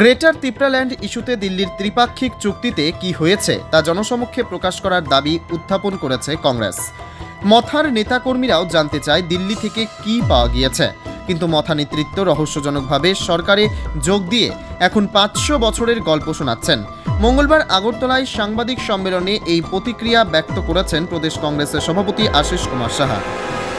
Greater Tipraland ইস্যুতে দিল্লির ত্রিপাক্ষিক চুক্তিতে কি হয়েছে তা জনসমক্ষে প্রকাশ করার দাবি উত্থাপন করেছে কংগ্রেস। মথার নেতাকর্মীরাও জানতে চায় দিল্লি থেকে কি পাওয়া গিয়েছে। কিন্তু মথা নেতৃত্ব রহস্যজনকভাবে সরকারে যোগ দিয়ে এখন পাঁচশো বছরের গল্প শোনাচ্ছেন। মঙ্গলবার আগরতলায় সাংবাদিক সম্মেলনে এই প্রতিক্রিয়া ব্যক্ত করেছেন প্রদেশ কংগ্রেসের সভাপতি আশিস কুমার সাহা।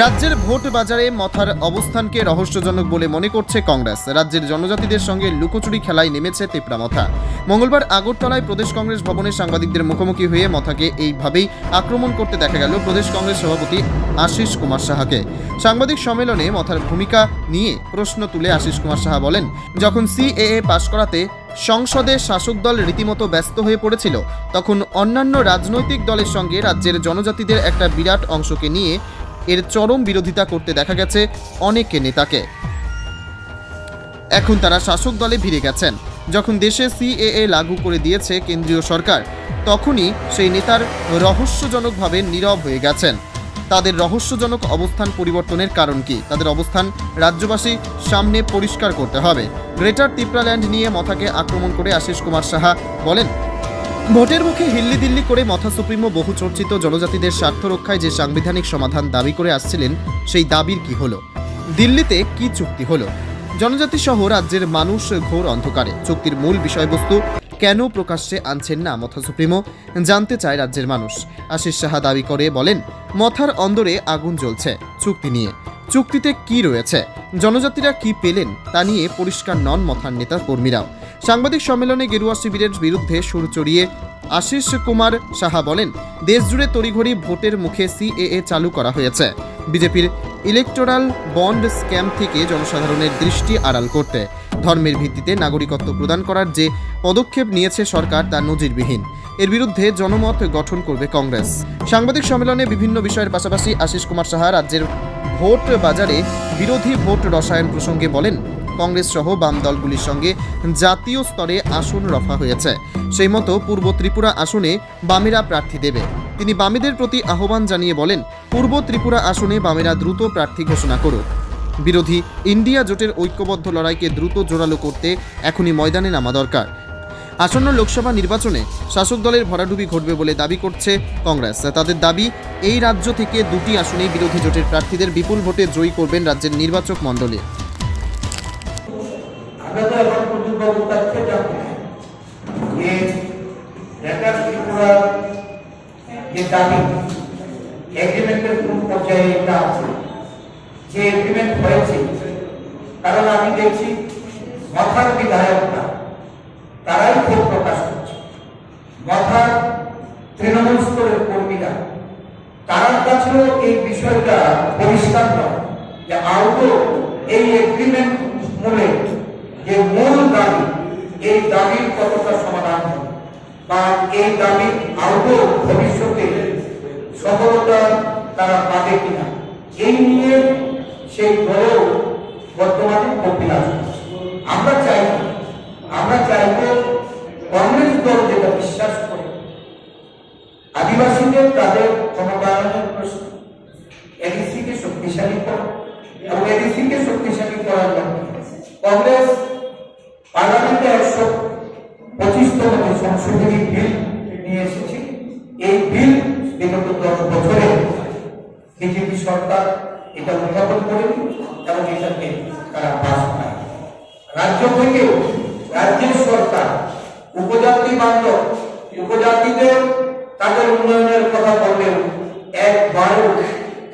রাজ্যের ভোট বাজারে মথার অবস্থানকে রহস্যজনক বলে মনে করছে কংগ্রেস। রাজ্যের জনজাতিদের সঙ্গে লুকোচুরি খেলায় নেমেছে তিপ্রা মথা। মঙ্গলবার আগরতলায় প্রদেশ কংগ্রেস ভবনে সাংবাদিকদের মুখোমুখি হয়ে মথাকে এইভাবেই আক্রমণ করতে দেখা গেল প্রদেশ কংগ্রেস সভাপতি আশিস কুমার সাহাকে। সাংবাদিক সম্মেলনে মথার ভূমিকা নিয়ে প্রশ্ন তুলে আশিস কুমার সাহা বলেন, যখন সিএএ পাশ করাতে সংসদে শাসক দল রীতিমতো ব্যস্ত হয়ে পড়েছিল, তখন অন্যান্য রাজনৈতিক দলের সঙ্গে রাজ্যের জনজাতিদের একটা বিরাট অংশকে নিয়ে এর চরম বিরোধিতা করতে দেখা গেছে অনেকে নেতাকে। এখন তারা শাসক দলে ভিড়ে গেছেন। যখন দেশে সিএএ লাগু করে দিয়েছে কেন্দ্রীয় সরকার, তখনই সেই নেতার রহস্যজনকভাবে নীরব হয়ে গেছেন। তাদের রহস্যজনক অবস্থান পরিবর্তনের কারণ কি? তাদের অবস্থান রাজ্যবাসী সামনে পরিষ্কার করতে হবে। গ্রেটার তিপ্রাল্যান্ড নিয়ে মথাকে আক্রমণ করে আশিস কুমার সাহা বলেন ভোটের মুখে হিল্লি দিল্লি করে মথা সুপ্রিমো বহু চর্চিত জনজাতিদের স্বার্থ রক্ষায় যে সাংবিধানিক সমাধান দাবি করে আসছিলেন, সেই দাবির কি হলো? দিল্লিতে কি চুক্তি হলো? জনজাতি সহ রাজ্যের মানুষ ঘোর অন্ধকারে। চুক্তির মূল বিষয়বস্তু, কেন প্রকাশ্যে আনছেন না মথা সুপ্রিমো? জানতে চায় রাজ্যের মানুষ। আশিস সাহা দাবি করে বলেন, মথার অন্দরে আগুন জ্বলছে চুক্তি নিয়ে। চুক্তিতে কি রয়েছে? জনজাতিরা কি পেলেন তা নিয়ে পরিষ্কার নন মথার নেতা কর্মীরাও। সাংবাদিক সম্মেলনে গেরুয়া শিবিরের বিরুদ্ধে সুর চড়িয়ে আশিস কুমার সাহা বলেন, দেশজুড়ে তড়িঘড়ি ভোটের মুখে সিএএ চালু করা হয়েছে। বিজেপির ইলেকটোরাল বন্ড স্ক্যাম থেকে জনসাধারণের দৃষ্টি আড়াল করতে, ধর্মের ভিত্তিতে নাগরিকত্ব প্রদান করার যে পদক্ষেপ নিয়েছে সরকার তা নজিরবিহীন। এর বিরুদ্ধে জনমত গঠন করবে কংগ্রেস। সাংবাদিক সম্মেলনে বিভিন্ন বিষয়ের পাশাপাশি আশিস কুমার সাহা রাজ্যের ভোট বাজারে বিরোধী ভোট রসায়ন প্রসঙ্গে বলেন কংগ্রেস সহ বাম দলগুলির সঙ্গে জাতীয় স্তরে আসন রফা হয়েছে। সেই মতো পূর্ব ত্রিপুরা আসনে বামেরা প্রার্থী দেবে। তিনি বামেদের প্রতি আহ্বান জানিয়ে বলেন, পূর্ব ত্রিপুরা আসনে বামেরা দ্রুত প্রার্থী ঘোষণা করুক। বিরোধী ইন্ডিয়া জোটের ঐক্যবদ্ধ লড়াইকে দ্রুত জোরালো করতে এখনই ময়দানে নামা দরকার। আসন্ন লোকসভা নির্বাচনে শাসক দলের ভরাডুবি ঘটবে বলে দাবি করছে কংগ্রেস। তাদের দাবি, এই রাজ্য থেকে দুটি আসনেই বিরোধী জোটের প্রার্থীদের বিপুল ভোটে জয়ী করবেন রাজ্যের নির্বাচক মণ্ডলী। আমরা তো এখন প্রদীপবাবু কাছ থেকে জানতে যে ঢাকা ত্রিপুরা যে দাবি এগ্রিমেন্টের কোন পর্যায়ে এটা আছে? যে এগ্রিমেন্ট হয়েছে, কারণ আমি দেখছি মথার বিধায়করা, তারাই ক্ষোভ প্রকাশ করছে। মথার তৃণমূল স্তরের কর্মীরা তার কাছেও এই বিষয়টা পরিষ্কার নয় যে আদৌ এই এগ্রিমেন্ট মূলে যে মূল দাবি, এই দাবির কতটা সমাধান হবে বা এই দাবি আদৌ ভবিষ্যতে সফলতা তারা পাবে কিনা, এই নিয়ে সেই দল বর্তমানে কপিলাস আমরা চাই আমরা চাইব কংগ্রেস দল যেটা বিশ্বাস করে, আদিবাসীদের তাদের ক্ষমতায়নের প্রশ্ন, এডিসিকে শক্তিশালী করা এবং এডিসিকে শক্তিশালী করার জন্য কংগ্রেস পার্লামেন্টে একশো পঁচিশতম যে সংশোধনী বিল নিয়ে এসেছে, এই বিল বিগত দশ বছরে বিজেপি সরকার এটা উত্থাপন করেনি এবং এটাকে তারা পাস পায়। রাজ্য থেকেও রাজ্যের সরকার, উপজাতি বান্ধব, উপজাতিদের তাদের উন্নয়নের কথা বললেও একবারও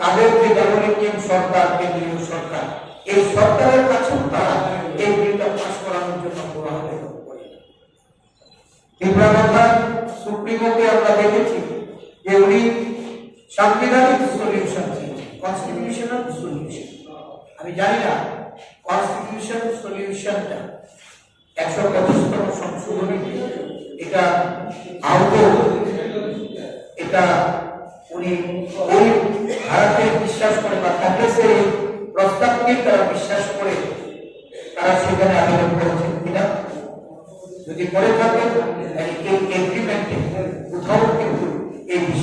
তাদের যে ডেভেলপমেন্ট সরকার, কেন্দ্রীয় সরকার, এই সরকারের সুপ্রিমোকে আমরা দেখেছি যে উনি সাংবিধানিক সলিউশন কনস্টিটিউশনাল সলিউশন আমি জানি না কনস্টিটিউশন সলিউশনটা একশো পঁচিশতম সংশোধনী এটা এটা উনি ওই ভারতে বিশ্বাস করে বা প্রস্তাবকে তারা বিশ্বাস করে, তারা সেখানে আবেদন করেছেন। কিনা যদি করে থাকে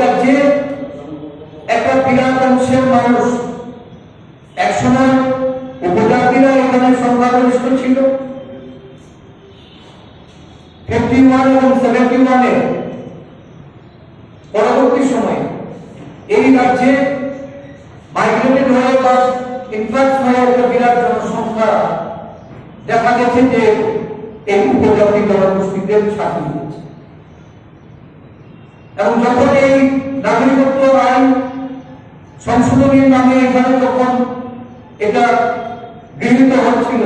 রাজ্যে একটা বিরাট অংশের মানুষ একসময় উপজাতিরা এখানে সংখ্যাগরিষ্ঠ ছিল। ফিফটি ওয়ান এবং সেভেন্টি ওয়ানে পরবর্তী সময়ে এই রাজ্যে মাইগ্রেটেড হয়ে বা ইনফ্লাক্স হয়ে একটা বিরাট জনসংখ্যা দেখা গেছে যে এই উপজাতি জনগোষ্ঠীদের ছাপিয়ে এবং যখন এই নাগরিকত্ব আইন সংশোধনীর নামে এখানে যখন এটা গৃহীত হচ্ছিল,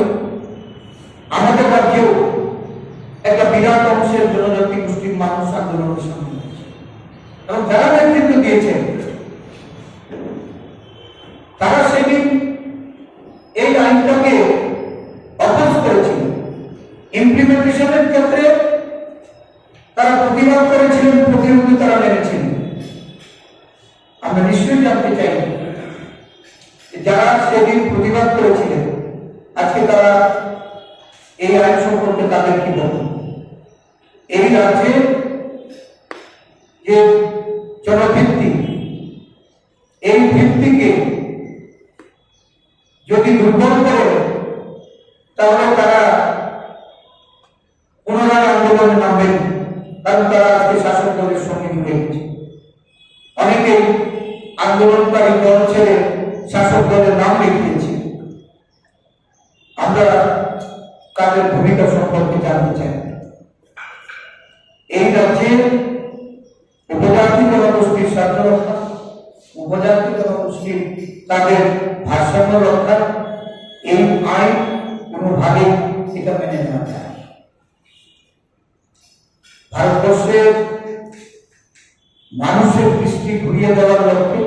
আমাদের রাজ্যেও একটা বিরাট অংশের জনজাতি গোষ্ঠীর মানুষ আন্দোলনের সামনে এবং যারা নেতৃত্ব দিয়েছেন, তারা সেদিন এই আইনটাকে অপোজ করেছিল ইমপ্লিমেন্টেশনের ক্ষেত্রে তারা প্রতিবাদ করেছিলেন, প্রতিরোধী তারা মেনেছিলেন আমরা নিশ্চয়ই জানতে চাই যারা সেদিন প্রতিবাদ করেছিলেন, আজকে তারা এই আইন সম্পর্কে তাদের কি বক্তব্য এই রাজ্যে যে জনভিত্তি, এই ভিত্তিকে যদি দুর্বল করে, তাহলে তারা পুনরায় আন্দোলনে নামবেন। কারণ তারা আজকে শাসক দলের সঙ্গে গেছে। অনেকেই আন্দোলনকারী দল ছেড়ে শাসক দলের নাম লিখিয়েছে। আমরা তাদের ভূমিকা সম্পর্কে জানতে চাই? এই রাজ্যে উপজাতি জনগোষ্ঠীর স্বার্থ রক্ষা উপজাতি জনগোষ্ঠীর তাদের ভারসাম্য রক্ষা, এই আইন কোনোভাবেই এটা মেনে নেওয়া যায়। ভারতবর্ষের মানুষের দৃষ্টি ঘুরিয়ে দেওয়ার লক্ষ্যে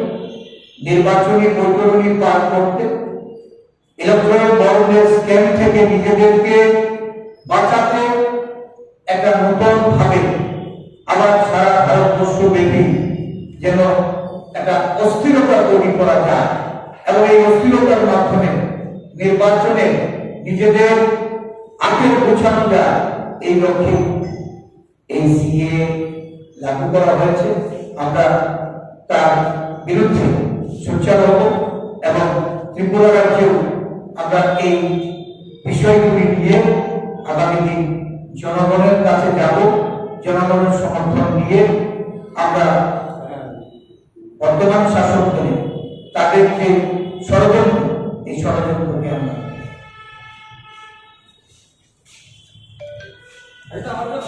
নির্বাচনী বৈতরণী পার করতে ইলেকট্রনিক বন্ডের স্ক্যাম থেকে নিজেদেরকে বাঁচাতে একটা নতুন ভাবে আবার সারা ভারতবর্ষ ব্যাপী যেন একটা অস্থিরতা তৈরি করা যায় এবং এই অস্থিরতার মাধ্যমে নির্বাচনে নিজেদের আখের গোছানো যায়, এই লক্ষ্যে এই সিএ লাগু করা হয়েছে। আমরা তার বিরুদ্ধে সোচ্চার হব এবং ত্রিপুরা রাজ্যেও আমরা এই বিষয়গুলি নিয়ে আগামী দিন জনগণের কাছে যাব, জনগণের সমর্থন নিয়ে আমরা বর্তমান শাসক দলে তাদের যে ষড়যন্ত্র, এই ষড়যন্ত্রকে আমরা এটা আমাদের